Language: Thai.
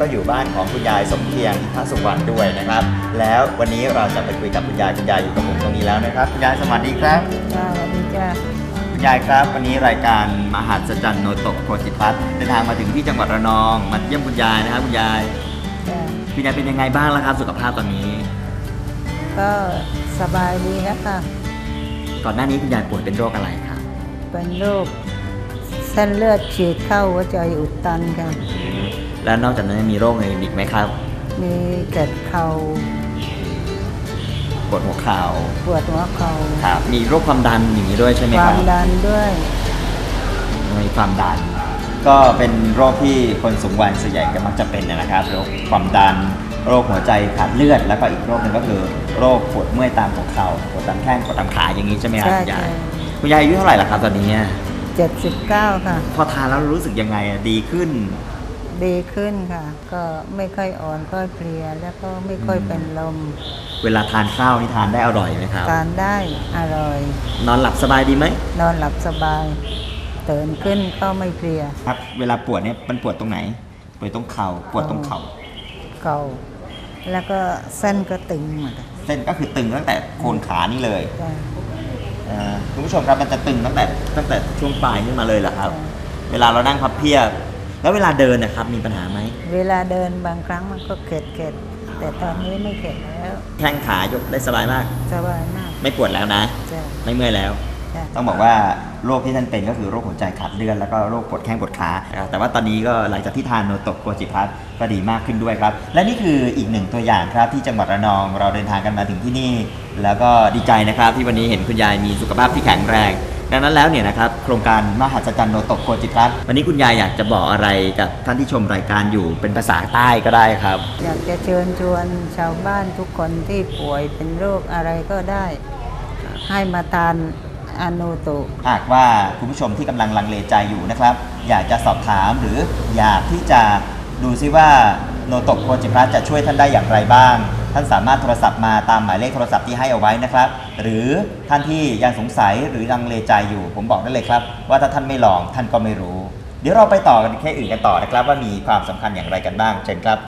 ก็อยู่บ้านของคุณยายสมเพียงพระสุวรรณด้วยนะครับ แล้ววันนี้เราจะไปคุยกับคุณยายคุณยายอยู่กับผมตรงนี้แล้วนะครับคุณยายสวัสดีครับจ้าสวัสดีจ้าคุณยายครับ วันนี้รายการมหัศจรรย์โนโตะโคจิพัฒน์เดินทางมาถึงที่จังหวัดระนองมาเยี่ยมคุณยายนะครับคุณยายจ้าคุณยายเป็นยังไงบ้างแล้วครับ สุขภาพตอนนี้ ก็สบายดีแล้วค่ะก่อนหน้านี้คุณยายป่วยเป็นโรคอะไรครับเป็นโรคเส้นเลือดฉีดเข้าหัวใจอุดตันค่ะ แล้วนอกจากนั้นยังมีโรคอื่นอีกไหมครับ มีเจ็บเข่าปวดหัวเข่าปวดหัวเข่าครับมีโรคความดันอย่างนี้ด้วยใช่ไหมคควารับมดันด้วย มีความดัน ก็เป็นโรคที่คนสูงวัยส่วนใหญ่ก็มักจะเป็นนะครับโรคความดัน โรคหัวใจขาดเลือด แล้วก็อีกโรคหนึ่งก็คือโรคปวดเมื่อยตามหัวเข่าปวดตามแข้งปวดตามขาอย่างนี้ใช่ไหมครับใช่คุณยายใช่ คุณยายอายุเท่าไหร่ล่ะครับตอนนี้ เจ็ดสิบเก้าค่ะ พอทานแล้วรู้สึกยังไงอะดีขึ้น ดีขึ้นค่ะ ก็ไม่ค่อยอ่อนค่อยเพลียแล้วก็ไม่ค่อยเป็นลม เวลาทานข้าวนี่ทานได้อร่อยไหมครับ ทานได้อร่อย นอนหลับสบายดีไหม นอนหลับสบายตื่นขึ้นก็ไม่เพลีย ครับ เวลาปวดเนี่ยมันปวดตรงไหน ปวดตรงเข่า ปวดตรงเข่าเก่า แล้วก็เส้นก็ตึงหมดอะเส้นก็คือตึงตั้งแต่โคนขานี่เลยจ้ะอ่าคุณผู้ชมครับมันจะตึงตั้งแต่ตั้งแต่ช่วงปลายขึ้นมาเลยเหรอครับใช่เวลาเรานั่งพับเพียบ แล้วเวลาเดินนะครับมีปัญหาไหมเวลาเดินบางครั้งมันก็เข็ดเข็ดๆแต่ตอนนี้ไม่เข็ดแล้วแข้งขายกได้สบายมาก สบายมาก ไม่ปวดแล้วนะ จ้ะไม่เมื่อยแล้ว จ้ะต้องบอกว่าโรคที่ท่านเป็นก็คือโรคหัวใจขาดเลือดแล้วก็โรคปวดแข้งปวดขานะครับแต่ว่าตอนนี้ก็หลังจากที่ทานโนโตะโกจิพัทก็ดีมากขึ้นด้วยครับ และนี่คืออีกหนึ่งตัวอย่างครับที่จังหวัดระนองเราเดินทางกันมาถึงที่นี่ แล้วก็ดีใจนะครับที่วันนี้เห็นคุณยายมีสุขภาพที่แข็งแรง ดังนั้นแล้วเนี่ยนะครับโครงการมหัศจรรย์โนโตะโกจิพัทวันนี้คุณยายอยากจะบอกอะไรกับท่านที่ชมรายการอยู่เป็นภาษาใต้ก็ได้ครับ อยากจะเชิญชวนชาวบ้านทุกคนที่ป่วยเป็นโรคอะไรก็ได้ ให้มาทานอโนโตะหากว่าคุณผู้ชมที่กำลังลังเลใจอยู่นะครับ อยากจะสอบถามหรืออยากที่จะดูซิว่าโนโตะโคจิพลัสจะช่วยท่านได้อย่างไรบ้าง ท่านสามารถโทรศัพท์มาตามหมายเลขโทรศัพท์ที่ให้เอาไว้นะครับ หรือท่านที่ยังสงสัยหรือลังเลใจอยู่ ผมบอกได้เลยครับ ว่าถ้าท่านไม่ลองท่านก็ไม่รู้ เดี๋ยวเราไปต่อกันแค่อื่นกันต่อนะครับ ว่ามีความสำคัญอย่างไรกันบ้างเชิญครับ